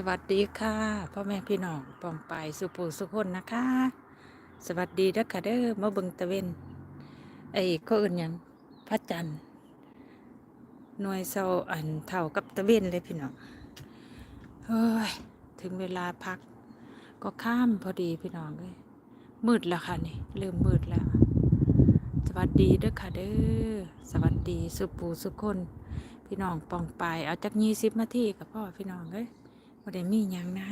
สวัสดีค่ะพ่อแม่พี่น้องปองไปายสุภูสุคนนะคะ สวัสดีเด้อค่ะเด้อมาบิงตะเวนไอ้ก็อื่นยังพระจันทร์หน่วยเศร้าอันเท่ากับตะเวนเลยพี่น้องเฮ้ยถึงเวลาพัก ก็ข้ามพอดีพี่น้องเลยมืดแล้วค่ะนี่เริ่มมืดแล้ว สวัสดีเด้อค่ะเด้อสวัสดีสุปูสุคน พี่น้องปองไปายเอาจากยี่สิบนาทีกับพ่อพี่น้องเลย บ่ได้มีหยังนะ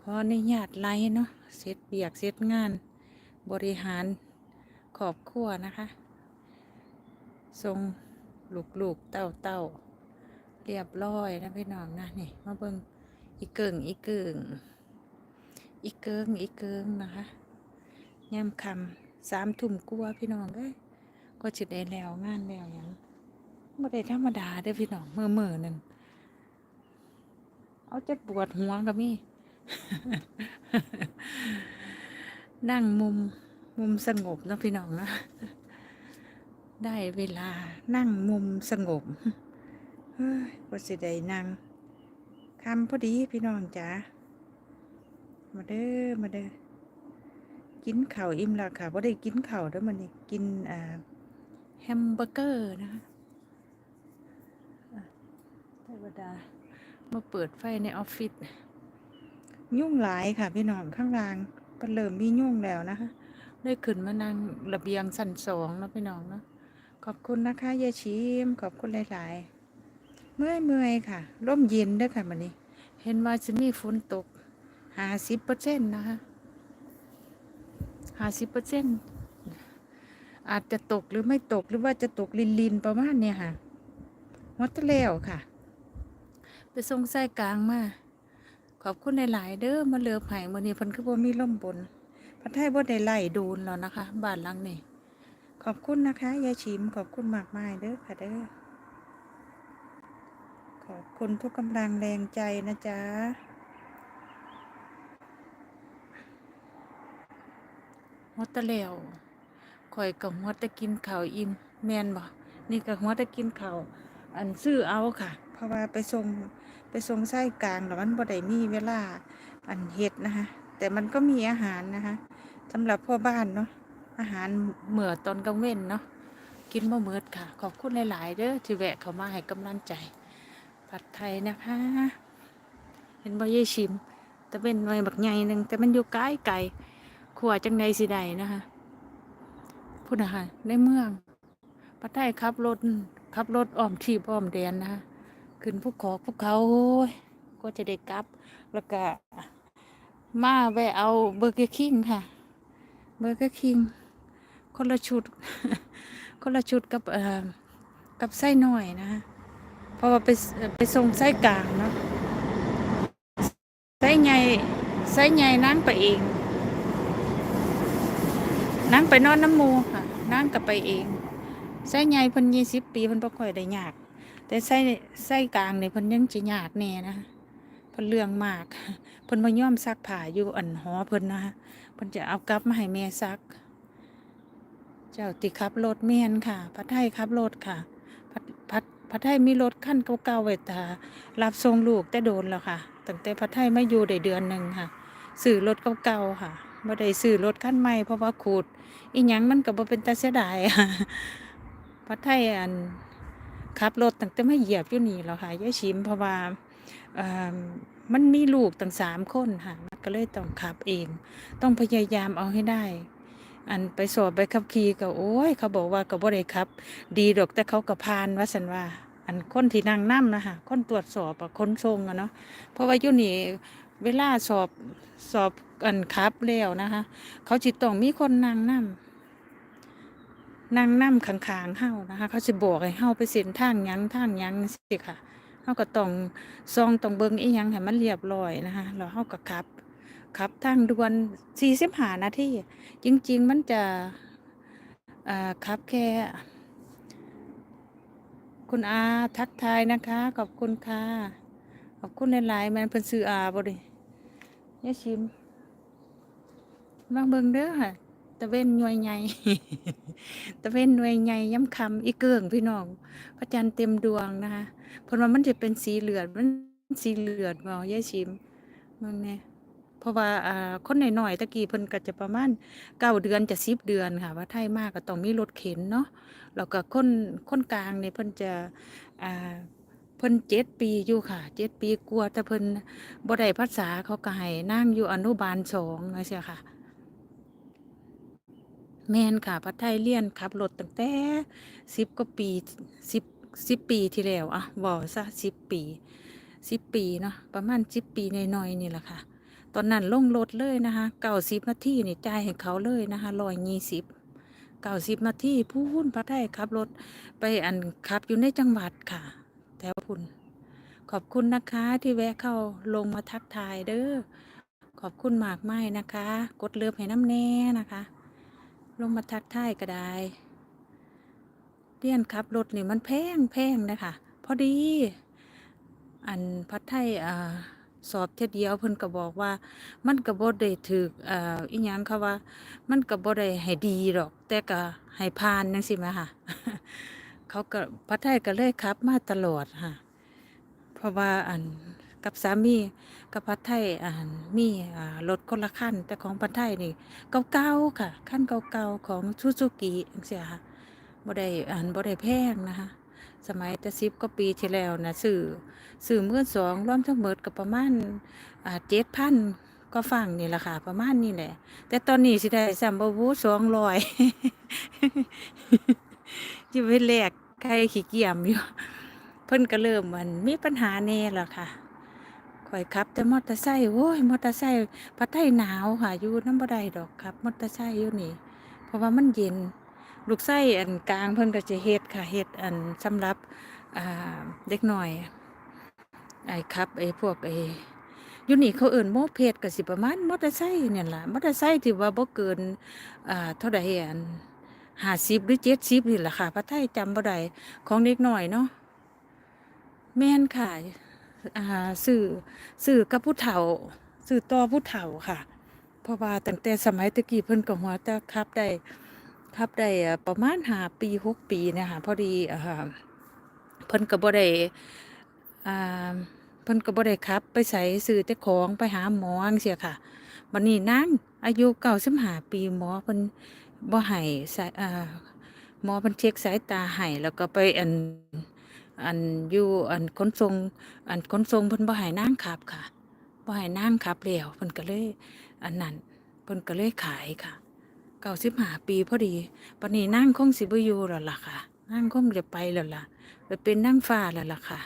ขออนุญาตไล่เนาะเสร็จเบียกเสร็จงาน บริหารครอบครัวนะคะทรงลูกลูกๆเต้าเต้าเรียบร้อยนะพี่น้องนะนี่มาเบิ่งอีกเกิงอีกเกิงอีกเกิงอีกเกิงนะคะย่ำคำสามทุ่มกลัวพี่น้องเอ้ยก็จิได้แล้วงานแล้วหยังบ่ได้ธรรมดาเด้อพี่น้องเมื่อเมื่อหนึ่ง เอาจะปวดหัวกับมี่นั่งมุมมุมสงบนะพี่น้องนะได้เวลานั่งมุมสงบเฮ้ยว่าสิได้นั่งคำพอดีพี่น้องจ๋ามาเด้อมาเด้อกินข้าวอิ่มแล้วค่ะว่าได้กินข้าวแล้วมันนี่กินอ่าแฮมเบอร์เกอร์นะคะอะธรรมดา มาเปิดไฟในออฟฟิศยุ่งหลายค่ะพี่น้องข้างล่างเป็นเริ่มมียุ่งแล้วนะคะ ได้ขึ้นมานั่งระเบียงสั้นสองเนาะพี่น้องเนาะขอบคุณนะคะยายชิมขอบคุณหลาย ๆ เมื่อยเมื่อยๆค่ะร่มเย็นเด้วยค่ะมันนี้ เห็นว่าจะมีฝนตกห้าสิบเปอร์เซ็นต์นะคะห้าสิบเปอร์เซ็นต์อาจจะตกหรือไม่ตกหรือว่าจะตกลินลินๆประมาณเนี่ยค่ะหมดแล้วค่ะ ไปส่งไส้กลางมาขอบคุณหลายๆเด้อมาเลือไผ่มื้อนี้พิ่นคือบ่มีลมบนพัดไทยบ่ได้ไล่ดูนแล้วนะคะบ้านหลังนี้ขอบคุณนะคะยายชิมขอบคุณมากมายเด้อค่ะเด้อขอบคุณทุกกำลังแรงใจนะจ๊ะฮอดตะแล้วข่อยกับฮอดตะกินข้าวอิ่มแมนบ่นี่ก็ฮอดแตะกินข้าวอันซื้อเอาค่ะ ราะว่าไปส่งไปส่งไส้กลางแล้วมันบ่ได้มีเวลาอันเฮ็ดนะคะแต่มันก็มีอาหารนะคะสำหรับพ่อบ้านเนาะอาหารเหมื่อตอนกลางเว้นเนาะกินบ่เมิดค่ะ ขอบคุณหลาย ๆ เด้อที่แวะเข้ามาให้กำลังใจ ผัดไทยนะคะ เห็นบ่ยายชิม แต่เป็นหน่วยบักใหญ่หนึ่งแต่มันอยู่ไกลไกลขัวจังใดสิใดนะคะพูดนะคะในเมืองผัดไทยขับรถขับรถอ้อมทีบอ้อมแดนนะคะ ขึ้นภูเขาภูเขาก็จะได้กลับ แล้วก็มาแวะเอาเบอร์เกอร์คิงค่ะ เบอร์เกอร์คิงคนละชุด คนละชุดกับเอ่อกับไส้หน่อยนะ เพราะว่าไปไปส่งไส้กลางเนาะไส้ใหญ่ไส้ใหญ่นั่งไปเอง นั่งไปนอนน้ำมูค่ะ นั่งกับไปเองไส้ใหญ่พิ่นยี่สิบปีพิ่นบ่ค่อยได้ยาก แต่ไส้ไส้กลางเนี่ยเพิ่นยังจะยากแน่นะเพิ่นเรื่องมากเพิ่นมาย่อมซักผ้าอยู่อันหอเพิ่นนะเพิ่นจะเอากลับมาให้แม่ซัก เจ้าติขับรถแม่นค่ะ พัดไทยขับรถค่ะ พัดพัดพัดไทยมีรถขั้นเก่าๆไว้ตารับส่งลูกแต่โดนแล้วค่ะตั้งแต่พัดไทยมาอยู่ได้เดือนหนึ่งค่ะซื้อรถเก่าๆค่ะบ่ได้ซื้อรถขั้นใหม่เพราะว่าขูดอีหยังมันก็บ่เป็นตาเสียดายค่ะพัดไทยอัน ขับรถตั้งแต่ไม่เหยียบอยู่นี่แล้วค่ะยายชิมเพราะว่ามันมีลูกตั้งสามคนค่ะก็เลยต้องขับเอง ต้องพยายามเอาให้ได้ อันไปสอบไปขับขี่ก็โอ้ย เขาบอกว่าก็บ่ได้ขับ ดีดอกแต่เขาก็พานว่าสันว่า อันคนที่นั่งนั่นะคะคนตรวจสอบคนทรงอะเนาะเพราะว่าอยู่นี่เวลาสอบสอบอันขับแล้วนะคะ เขาจิตต้องมีคนนั่งนั่ นั่งนั่ข้างๆเฮานะคะ เขาสิบอกให้เฮาไปเส้นทางยังทางยังสิค่ะเฮาก็ต้องซองต้องเบิ่งอีหยังให้มันเรียบร้อยนะคะแล้วเฮาก็ขับขับทางด่วน45นาทีจริง ๆ มันจะอ่าขับแค่คุณอาทักทายนะคะ ขอบคุณค่ะขอบคุณหลายๆแมันเพิ่นซื้ออาบ่ดิยายชิมบางเบิ่งเด้อค่ะ ตะเว้นหน่วยใหญ่ตะเว้นหน่วยใหญ่ย้ำคำอีเกิงพี่น้องพระจันทร์เต็มดวงนะคะเพราะว่ามันจะเป็นสีเหลืองมันสีเหลือดบ่ยายชิมเบิ่งแหน่เพราะว่าอ่าคนหน้อยๆตะกี้เพิ่นก็จะประมาณเก้าเดือนจะ10เดือนค่ะว่าไทยมากก็ต้องมีรถเข็นเนาะแล้วก็คนคนกลางเนี่เพิ่นจะอ่าเพิ่นเจ็ดปีอยู่ค่ะเจ็ดปีกว่าแต่เพิ่นบ่ได้ภาษาเขาก็ให้นั่งอยู่อนุบาลสองจังซี่ค่ะ แมนค่ะผัดไทยเรียนขับรถตั้งแต่สิบกว่าปีสิบสิบปีที่แล้วอะบอกซะสิบปีสิบปีเนาะประมาณสิบปีหน่อยนี่แหละค่ะ ตอนนั้นลงรถเลยนะคะเก้าสิบนาทีนี่จ่ายให้เขาเลยนะคะร้อยยี่สิบเก้าสิบนาทีพูนผัดไทยขับรถไปอันขับอยู่ในจังหวัดค่ะแถวพุนขอบคุณนะคะที่แวะเข้าลงมาทักทายเด้อขอบคุณมากไม้นะคะ กดเลิฟให้น้ำแน่นะคะ ลงมาทักทายก็ได้เรียนขับรถนี่มันแพงแพงนะคะพอดี อันพัดไทยอ่าสอบเทอเดียวเพิ่นก็บอกว่า มันก็บ่ได้ถึกอ่าอีหยังเขาว่า มันก็บ่ได้ให้ดีหรอก แต่ก็ให้ผ่านจังซี่แหมค่ะ เขาก็พัดไทยก็เลยขับมาตลอดค่ะ เพราะว่าอัน กับสามีกับพัดไทยอันมีอ่ารถคนละคันแต่ของพัดไทยนี่เก่าๆค่ะขั้นเก่าๆของซูซูกิจังซี่ค่ะบ่ได้อ่านบ่ได้แพงนะคะสมัยต่สิบกว่าปีที่แล้วนะซื้อซื้อมื่อสองร่วมทั้งหมดก็ประมาณอ่าเจ็ดพันก็ฟังนี่แหละค่ะ ประมาณนี้แหละ แต่ตอนนี้สิได้สัมบวูสองร้อยจะไปแลกใครขี้เกียจอยู่เพิ่นก็เริ่มมันมีปัญหาแน่แล้วค่ะ ข่อยขับ แต่มอเตอร์ไซค์โว้ยมอเตอร์ไซค์ประเทศหนาวค่ะอยู่น้ำบ่ได้ดอกครับมอเตอร์ไซค์อยู่นี่ เพราะว่ามันเย็นลูกไส้อันกลางเพิ่นก็จะเฮ็ดค่ะเฮ็ดอันสำหรับเด็กหน่อยไอ้ครับไอ้พวกไอ้อยู่นี่เขาเอิ้นโมเพดก็สิประมาณมอเตอร์ไซค์เนี่ยล่ะมอเตอร์ไซค์ที่ว่าบ่เกินอ่าเท่าใดอัน50หรือ70นี่แหละค่ะพระไทยจำบ่ได้ของเด็กหน้อยเนาะแม่นค่ะ อ่าสื่อสื่อกับผู้เฒ่าสื่อต่อผู้เฒ่าค่ะ เพราะว่าตั้งแต่สมัยตะกี้เพิ่นก็หัวแต่ขับได้ขับได้ประมาณหาปีหกปีเนะคะพอดีเพิ่นก็บ่ได้เพิ่นก็บ่ได้ขับ ไปใส่ซื้อแต่ของไปหาหมอจังซี่ค่ะบัดนี้นางอายุ95ปีหมอเพิ่นบ่ให้ส่อ่าหมอเพิ่นเช็คสายตาให้แล้วก็ไปอัน อันอยู่อันขนส่งอันขนส่งเพิ่นบ่ให้นางขับค่ะบ่ให้นางขับแล้วเพิ่นก็เลย อันนั้นเพิ่นก็เลยขายค่ะ95ปีพอดีปนนี้นางคงสิบอยู่แล้วล่ะค่ะนางคงจะไปแล้วล่ะไปเป็นนางฟ้าแล้วล่ะค่ะ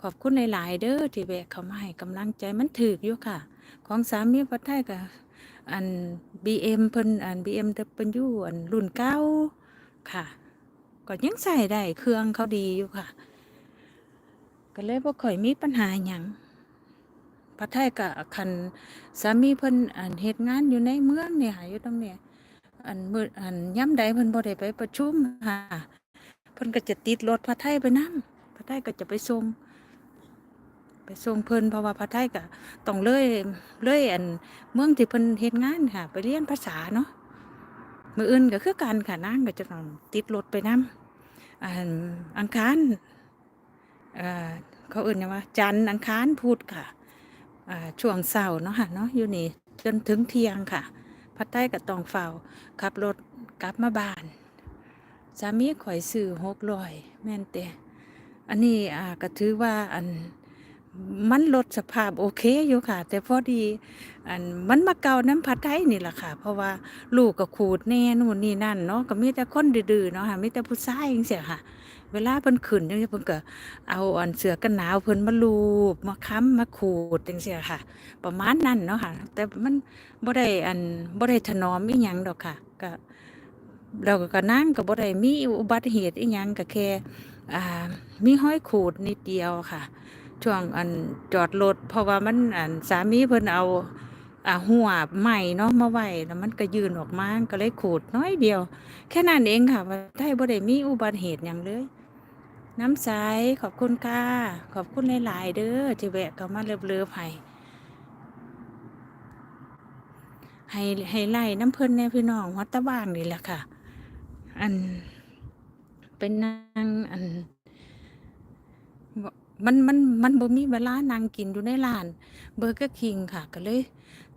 ขอบคุณหลาย ๆ เด้อที่แวะเข้ามาให้กำลังใจมันถูกอยู่ค่ะ ของสามีพัดไทยก็อัน BM เพิ่นอัน BMW อันรุ่นเก่าค่ะ ก็ยังใส่ได้เครื่องเขาดีอยู่ค่ะ ก็เลยบ่ค่อยมีปัญหาหยังพัดไทยก็คันสามีเพิ่นอันเฮ็ดงานอยู่ในเมืองเนี่ยค่ะอยู่ตรงเนี้ยอันมืออันย่ำใดเพิ่นบ่ได้ไปประชุมค่ะเพิ่นก็จะติดรถพัดไทยไปนํพัดไทยก็จะไปส่งไปส่งเพิ่นเพราะว่าพัดไทยก็ต้องเลยเลยอันเมืองที่เพิ่นเฮ็ดงานค่ะ ไปเรียนภาษาเนาะ มืออื่นก็คือกันค่ะนางก็จะต้องติดรถไปน้ำอันอังคารเขาอื่นว่า จันอังคารพุธค่ะช่วงเสาร์เนาะค่ะเนาะอยู่นี่จนถึงเที่ยงค่ะพัดใต้ก็ต้องเฝ้าขับรถกลับมาบ้านสามีข่อยซื้อหกร้อยแม่นเตอันนี้อ่าก็ถือว่าอัน มันลดสภาพโอเคอยู่ค่ะ แต่พอดีอันมันมาเก่าน้ำผัดไทยนี่แหละค่ะ เพราะว่าลูกก็ขูดแน่นู่นนี่นั่นเนาะก็มีแต่คนดื้อๆเนาะค่ะมีแต่ผู้ชายจังซี่ค่ะ เวลาเพิ่นขึ้นจังซี่เพิ่นก็เอาอันเสือกันหนาวเพิ่นมาลูบมาค้ำมาขูดจังซี่ค่ะ ประมาณนั้นเนาะค่ะ แต่มันบ่ได้อันบ่ได้ถนอมอีหยังดอกค่ะ ก็เราก็นั่งก็บ่ได้มีอุบัติเหตุอีหยังก็แค่อ่ามีห้อยขูดนิดเดียวค่ะ ช่วงอันจอดรถเพราะว่ามันอันสามีเพิ่นเอาอ่าหัวใหม่เนาะมาไว้แล้วมันก็ยืนออกมาก็เลยขูดน้อยเดียว แค่นั้นเองค่ะว่าไทยบ่ได้มีอุบัติเหตุหยังเลยน้ำใสขอบคุณค่ะ ขอบคุณหลายๆเด้อที่แวะเข้ามาเลิฟๆให้ให้ให้ไล่น้ำเพิ่นแน่พี่น้องวัดตะบ้างนี่แหละค่ะ อันเป็นนางอัน มันมันมันบ่มีเวลานั่งกินอยู่ในร้านเบอร์เกอร์คิงค่ะก็เลย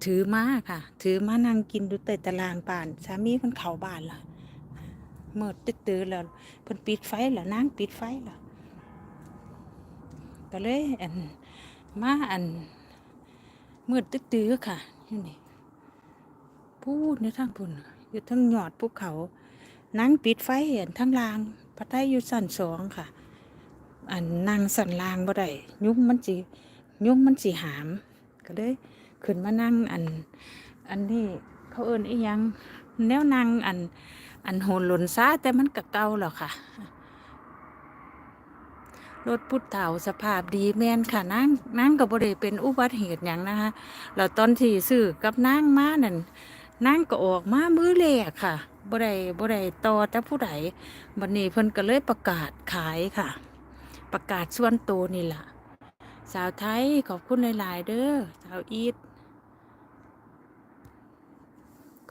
ถือมาค่ะ ถือมานั่งกินดูแต่ตารางบ้านสามีเพิ่นเข้าบ้านละเมื่อตื่นๆแล้วเพิ่นปิดไฟแล้วนางปิดไฟแล้วก็เลยอันมาอันมืดตื้อๆค่ะนี่นี่พูดในทางพุ่นอยู่ทั้งยอดภูเขานางปิดไฟเห็นทั้งลางพัดไทยอยู่สั่นสองค่ะ อันนางสันลางบ่ได้ยุงมันสิยุงมันสิหาม ก็เลยขึ้นมานั่งอัน อันนี้เขาเอิ้นอียัง แนวนั่งอัน อันโหนหล่นซาแต่มันก็เก่าแล้วค่ะรถพุทธเฒ่าสภาพดีแมนค่ะนั่งนั่งก็บ่ได้เป็นอุบัติเหตุหยังนะคะแล้วตอนที่ซื้อกับนางมานั่นนางก็ออกมามื้อแรกค่ะบ่ได้บ่ได้ต่อแต่ผู้ใดบัดนี้เพิ่นก็เลยประกาศขายค่ะ ประกาศส่วนตัวนี่ล่ะ สาวไทยขอบคุณหลาย ๆ เด้อสาวอีท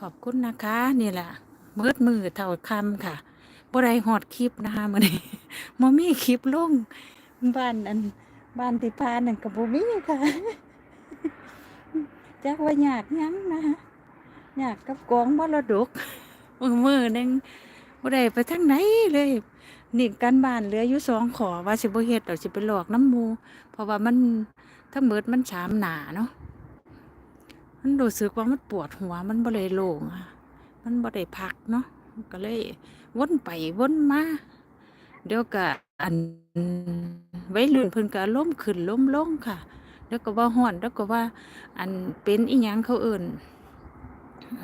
ขอบคุณนะคะนี่แหละมืดมือเท่าคำค่ะบ่ได้ฮอดคลิปนะคะมื้อนี้บ่มีคลิปลงบ้านอันบ้านที่พานนั่นก็บ่มีค่ะจักว่ายากยังนะคะยากกับกองมรดกมือมือนึงบ่ได้ไปทางไหนเลย นี่การบ้านเหลืออยู่สองขอว่าสิบเฮ็ดดอกสิไปหลอกน้ำมูเพราะว่ามันถ้าเบิดมันสามหนาเนาะมันรู้สึกว่ามันปวดหัวมันบ่เลยโล่งมันบ่ได้พักเนาะก็เลยวนไปวนมาเดี๋ยวก็อันไว้รุ่นเพิ่นก็ล้มขึ้นล้มลงค่ะเดี๋ยวก็ว่าฮ้อนเดี๋ยวก็ว่า อันเป็นอีหยังเขาเอิ้น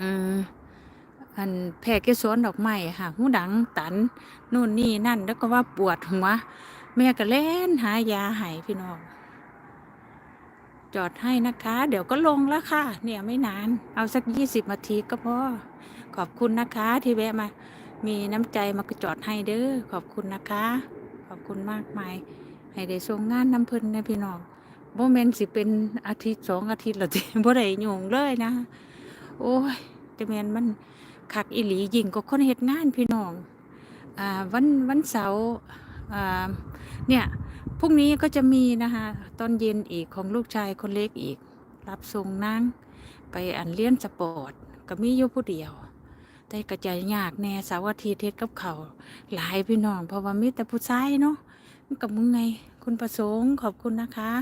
อืม อันแพ้เกสรดอกไม้ค่ะหูดังตันนู่นนี่นั่น แล้วก็ว่าปวดหัว แม่ก็เล่นหายาให้พี่น้องจอดให้นะคะ เดี๋ยวก็ลงแล้วค่ะ เนี่ยไม่นาน เอาสักยี่สิบนาทีก็พอ ขอบคุณนะคะที่แวะมา มีน้ำใจมากระจอดให้เด้อขอบคุณนะคะ ขอบคุณมากมาย ให้ได้ส่งงานน้ำเพิ่นนะพี่น้องโมเมนสิเป็นอาทิตย์สองอาทิตย์และที่บ่ได้ยุ่งเลยนะ โอ้ยแต่แมนมัน คักอีหลียิ่งก็คนเฮ็ดงานพี่น้องอวันวันเสาร์เนี่ยพรุ่งนี้ก็จะมีนะคะตอนเย็นอีกของลูกชายคนเล็กอีก รับส่งนางไปอันเลี้ยนสปอร์ตก็มีอยู่ผู้เดียว แต่กระจายยากแน่เสาร์อาทิตย์เทศกับเขาหลายพี่น้องเพราะว่ามีแต่ผู้ชายเนาะกับมึงไงคุณประสงค์ขอบคุณนะคะ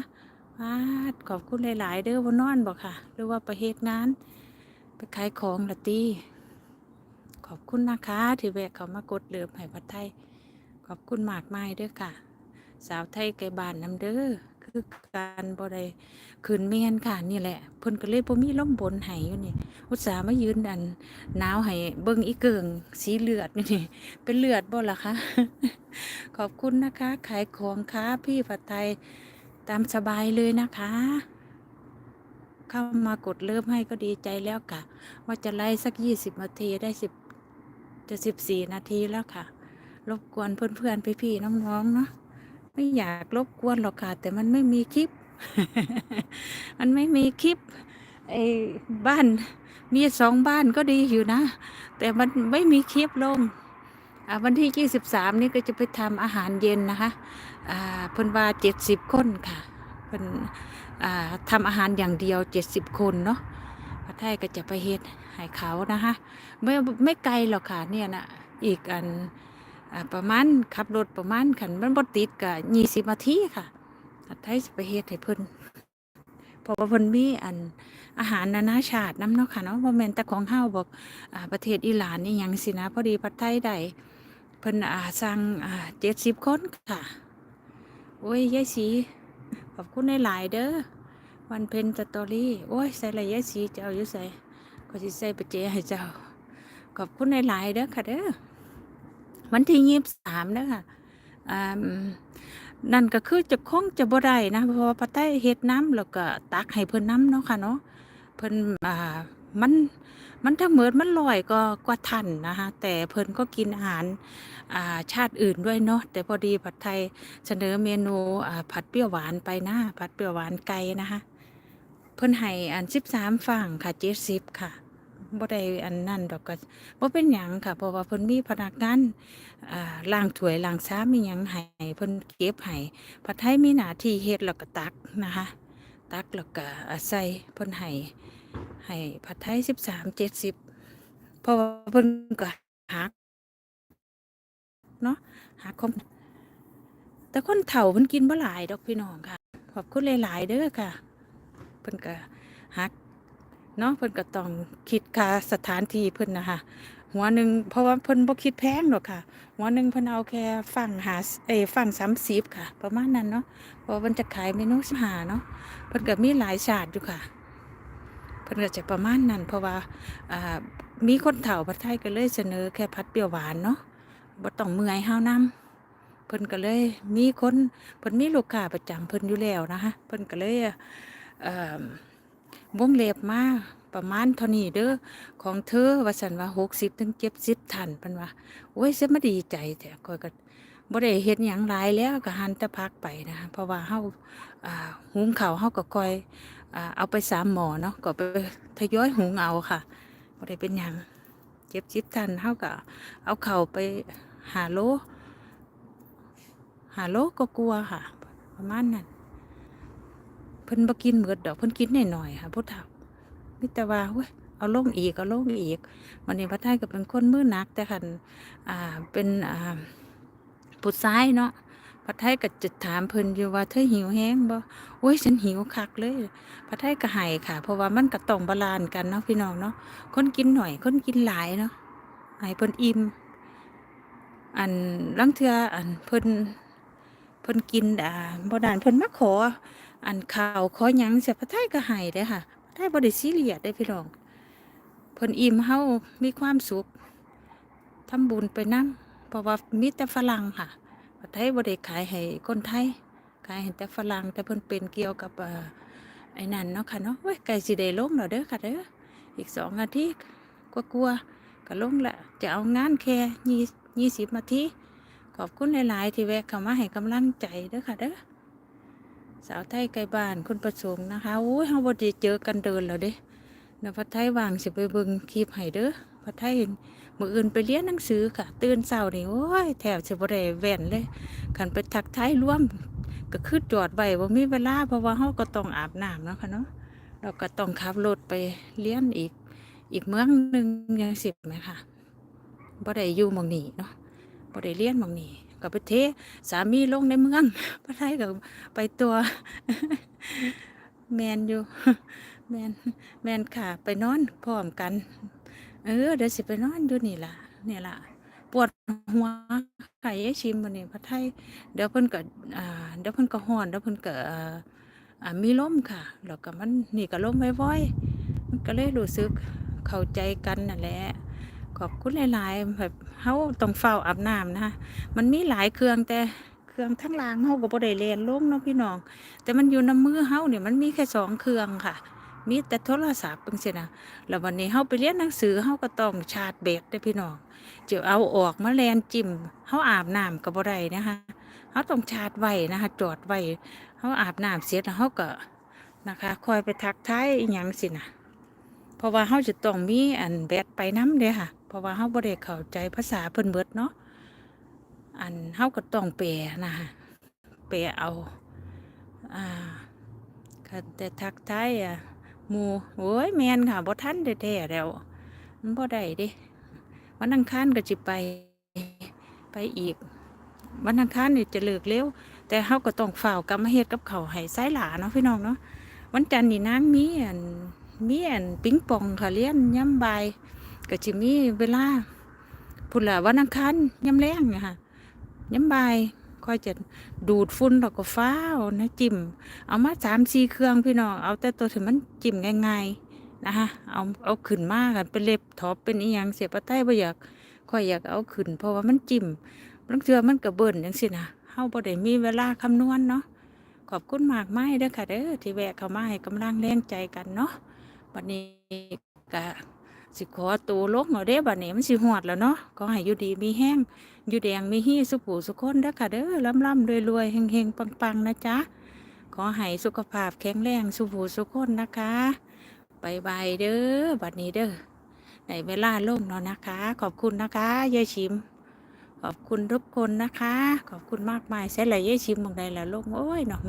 วาดขอบคุณหลาย ๆ เด้อวันนอนบอกค่ะ หรือว่าไปเหตุงาน ไปขายของละตี ขอบคุณนะคะ ที่แวะเขามากดเลือบให้พัดไทย ขอบคุณมากมายด้อค่ะ สาวไทยไกลบ้านน้ำเด้อคือการบ่ได้คืนเมียนค่ะนี่แหละเพิ่นก็เลยบ่มีล่มบนให้อยู่นี่ อุตส่าห์มายืนอันหนาวให้เบิ่งอีเกิงสีเลือดนี่นี่เป็นเลือดบ่ล่ะคะขอบคุณนะคะ ขายของค้าพี่ผัดไทยตามสบายเลยนะคะ เข้ามากดเริ่มให้ก็ดีใจแล้วค่ะ ว่าจะไล่สักยี่สิบนาทีได้สิบ จะสิบสี่นาทีแล้วค่ะ รบกวนเพื่อนๆพี่ๆน้องๆเนาะไม่อยากรบกวนหรอกค่ะ แต่มันไม่มีคลิป มันไม่มีคลิปไอ้บ้านมีสองบ้านก็ดีอยู่นะ แต่มันไม่มีคลิปลงวันที่ยี่สิบสามนี่ก็จะไปทำอาหารเย็นนะคะเพิ่นว่าเจ็ดสิบคนค่ะเพิ่นทำอาหารอย่างเดียวเจ็ดสิบคนเนาะ ไทยก็จะไปเฮ็ดให้เขานะคะไม่ไม่ไกลหรอกค่ะเนี่ยนะอีกอันอประมาณขับรถประมาณขันมันบดติดกับยี่สิบนาทีค่ะพระไทยจะไปเฮ็ดให้เพิ่นเพราะว่าเพิ่นมีอันอาหารนานาชาติน้ำเนาะค่ะเนาะบ่แม่นแต่ของเฮาบอกอประเทศอิหร่านนี่ยังสินะพอดีพัดไทยได้เพิ่นอ่าสั่งอ่าเจ็ดสิบคนค่ะ โอ้ยยายสีขอบคุณหลายๆเด้อ วันเพ็ญสตอรี่โอ้ยใส่ละยายสีเจ้าอยู่ใส่ก็สิใส่ไปเจให้เจ้าขอบคุณหลายๆเด้อค่ะเด้อวันที่ยี่สิบสามเด้อค่ะอ่านั่นก็คือจะคงจะบ่ได้นะเพราะว่าพระใต้เฮ็ดน้ำแล้วก็ตักให้เพิ่นน้ำเนาะค่ะเนาะเพิ่นอ่ามันมันทั้งหมดมันลอยก็กว่าทันนะคะแต่เพิ่นก็กินอาหารอ่าชาติอื่นด้วยเนาะแต่พอดีผัดไทยเสนอเมนูอ่าผัดเปรี้ยวหวานไปนะผัดเปรี้ยวหวานไก่นะคะ เพิ่นให้อันสิบสามฝั่งค่ะเจ็ดสิบค่ะบ่ได้อันนั้นดอกก็บ่เป็นหยังค่ะ เพราะว่าเพิ่นมีพนักงานอ่าล้างถ้วยล้างชามมีหยังให้เพิ่นเก็บให้ผัดไทยมีหน้าที่เฮ็ดแล้วก็ตักนะคะ ตักแล้วก็อาศัยเพิ่นให้ให้ผัดไทย13 70เพราะว่าเพิ่นก็หักเนาะหักคมแต่คนเฒ่าเพิ่นกินบ่หลายดอกพี่น้องค่ะ ขอบคุณหลาย ๆ เด้อค่ะ เพิ่นก็หักเนาะเพิ่นก็ต้องคิดค่าสถานที่เพิ่นนะคะหัวหนึ่งเพราะว่าเพิ่นบ่คิดแพงหรอกค่ะ หัวหนึ่งเพิ่นเอาแค่ฝั่งหาเอฝั่ง30ค่ะ ประมาณนั้นเนาะเพราะว่าเพิ่นจะขายเมนู15เนาะเพิ่นก็มีหลายชาติอยู่ค่ะเพิ่นก็จะประมาณนั้น เพราะว่าอ่ามีคนเฒ่าประเทศไทยก็เลยเสนอแค่พัดเปรี้ยวหวานเนาะบ่ต้องเมื่อยห้าวนํเพิ่นก็เลยมีคนเพิ่นมีลูกค้าประจำเพิ่นอยู่แล้วนะคะเพิ่นก็เลยอ่อ วงเล็บมาประมาณเท่านี้เด้อของเธอว่าซั่นว่า60ถึง70ทันเพิ่นว่าโอ้ยเสียมาดีใจแท้ข้อยก็บ่ได้เฮ็ดหยังหลายแล้วก็หันแต่พักไปนะคะเพราะว่าเฮาอ่าหุงข้าวเฮาก็คอยเอาไปสามหมอเนาะก็ไปทยอยหุงเอาค่ะบ่ได้เป็นหยังเจ็บจิบทันเท่ากับเอาเข่าไปหาโลหาโลก็กลัวค่ะ ประมาณนั้น เพิ่นบ่กินเบิดดอกเพิ่นกินหน่อยๆค่ะผู้เฒ่ามิต่ว่าเว้ยเอาลงอีกเอาลงอีกวันนี้พระไทยก็เป็นคนมือหนัก แต่คันอ่าเป็นอ่าผู้ชายเนาะพระไทยก็จะถามเพิ่นอยู่ว่าเธอหิวแห้งบ่โอ้ยฉันหิวคักเลยผัดไทยก็ให้ค่ะ เพราะว่ามันก็ต้องบาลานกันเนาะพี่น้องเนาะคนกินหน่อยคนกินหลายเนาะให้เพิ่นอิ่มอันลังเทืออันเพิ่นเพิ่นกินอ่าบ่ดานเพิ่นมาขอ อันข้าวขอยังเสียผัดไทยก็ให้เด้ค่ะผัดไทยบ่ได้ซีเรียสเด้พี่น้องเพิ่นอิ่มเฮามีความสุขทำบุญไปนํเพราะว่ามีแต่ฝรั่งค่ะผัดไทยบ่ได้ขายให้คนไทยขายเห็นแต่ฝรั่งแต่เพิ่นเป็นเกี่ยวกับไอ้นั่นเนาะค่ะเนาะเว้ยไก่สิได้ลงแล้วเด้อค่ะเด้ออีกสองนาทีกลัวๆก็ลงละจะเอางานแค่ยี่ยี่สิบนาทีขอบคุณหลาย ๆ ที่แวะเข้ามาให้กำลังใจเด้อค่ะเด้อ สาวไทยไกลบ้านคุณประสงค์นะคะโอ้ยเฮาบ่ได้เจอกันเดินแล้วเด้นพัดไทยวางสิไปเบิ่งคลิปให้เด้อพัดไทยมื้ออื่นไปเรียนหนังสือค่ะ ตื่นเช้านี่โอ้ยแถวสิบ่ได้แว่นเลยคันไปทักทายร่วมก็คือจอดไว้บ่มีเวลาเพราะว่าเฮาก็ต้องอาบน้ำเนาะค่ะเนาะเราก็ต้องขับรถไปเรียนอีก อีกเมืองหนึงยังสิบไหมค่ะบ่ได้อยู่หมองนี้เนาะบ่ได้เรียนหมองนี้ ก็ไปเทสามีลงในเมืองบ่ได้ก็ไปตัว แมนอยู่ แมนแมนค่ะ ไปนอนพร้อมกัน เออเดี๋ยวสิไปนอนอยู่นี่ล่ะเนี่ยล่ะปวดหัวไข่ชิมบันนี้พัดไทยเดี๋ยวเพิ่นก็อ่าเดี๋ยวเพิ่นก็ฮ้อนเดี๋ยวเพิ่นก็อ่ามีลมค่ะแล้วก็มันนี่ก็ลมไว้อยๆมันก็เลยรู้สึกเข้าใจกันนั่นแหละ ขอบคุณหลายๆแบบเฮาต้องเฝ้าอาบน้ำนะคะมันมีหลายเครื่องแต่เครื่องทั้งล่างเฮาก็บ่ได้เล่นลงเนาะพี่น้อง แต่มันอยู่ในมือเฮาเนี่ยมันมีแค่สองเครื่องค่ะ มีแต่โทรศัพท์จังซี่นะแล้ววันนี้เฮาไปเรียนหนังสือเฮาก็ต้องชาร์จแบตเด้พี่น้องจะเอาออกมาแลนจิ้มเขาอาบน้ำก็บ่ได้นะคะเขาต้องชาร์จไว้นะคะจอดไว้เขาอาบน้ำเสร็จแล้วเขาก็นะคะคอยไปทักทายอหยังสินะเพราะว่าเขาจะต้องมีอันแบตไปน้ำเด้ค่ะ เพราะว่าเขาบ่ได้เข้าใจภาษาเพิ่นเบิดเนาะอันเขาก็ต้องแปลนะแปลเอาอ่าค่ะแต่ทักทายอะหมู่โอ้ยแมนค่ะบ่ทันแท้ๆแล้วมันบ่ได้เด้วันอังคารก็จะไปไปอีกวันอังคารนี่จะเลิกเร็ว แต่เฮาก็ต้องฝ่าวกรรมเฮ็ดกับเขาให้สายหลาเนาะพี่น้องเนาะวันจันทร์นี่นางมีอันมีอันปิงปองค่ะเลี้ยนย่ำบาย ก็จะมีเวลาพุ่นละวันอังคารย่ำแรงอะค่ะย่ำบายค่อยจะดูดฝุ่นแล้วก็ฟ้าวนะจิ้มเอามาสามสี่เครื่องพี่น้องเอาแต่ตัวถึงมันจิ้มง่ายๆนะคะเอาเอาขึ้นมากันเป็นเล็บท็อปเป็นอีหยังเสียปะใต้บ่อยากค่อยอยากเอาขึ้น เพราะว่ามันจิ้มบางเทือมันก็เบิ่นจังซี่นะเฮาบ่ได้มีเวลาคำนวณเนาะขอบคุณมากไมายเด้อค่ะเด้อที่แวะเข้ามาให้กำลังแรงใจกันเนาะบัดนี้ก็ สิขอตัวลงเอาเด้บัดนี้มันสิฮอดแล้วเนาะขอให้อยู่ดีมีแห้งอยู่แดงมีฮีสุขูสุขคนเด้อค่ะเด้อล่ำๆรวยๆเฮงๆปังๆนะจ๊ะขอให้สุขภาพแข็งแรงสุขูสุขคนนะคะบายบายเด้อบัดนี้เด้อในเวลาลงแล้วนะคะ ขอบคุณนะคะยายชิม ขอบคุณทุกคนนะคะ ขอบคุณมากมายเสร็จแล้วยายชิมบางใดแล้วลงโอ้ยเนาะ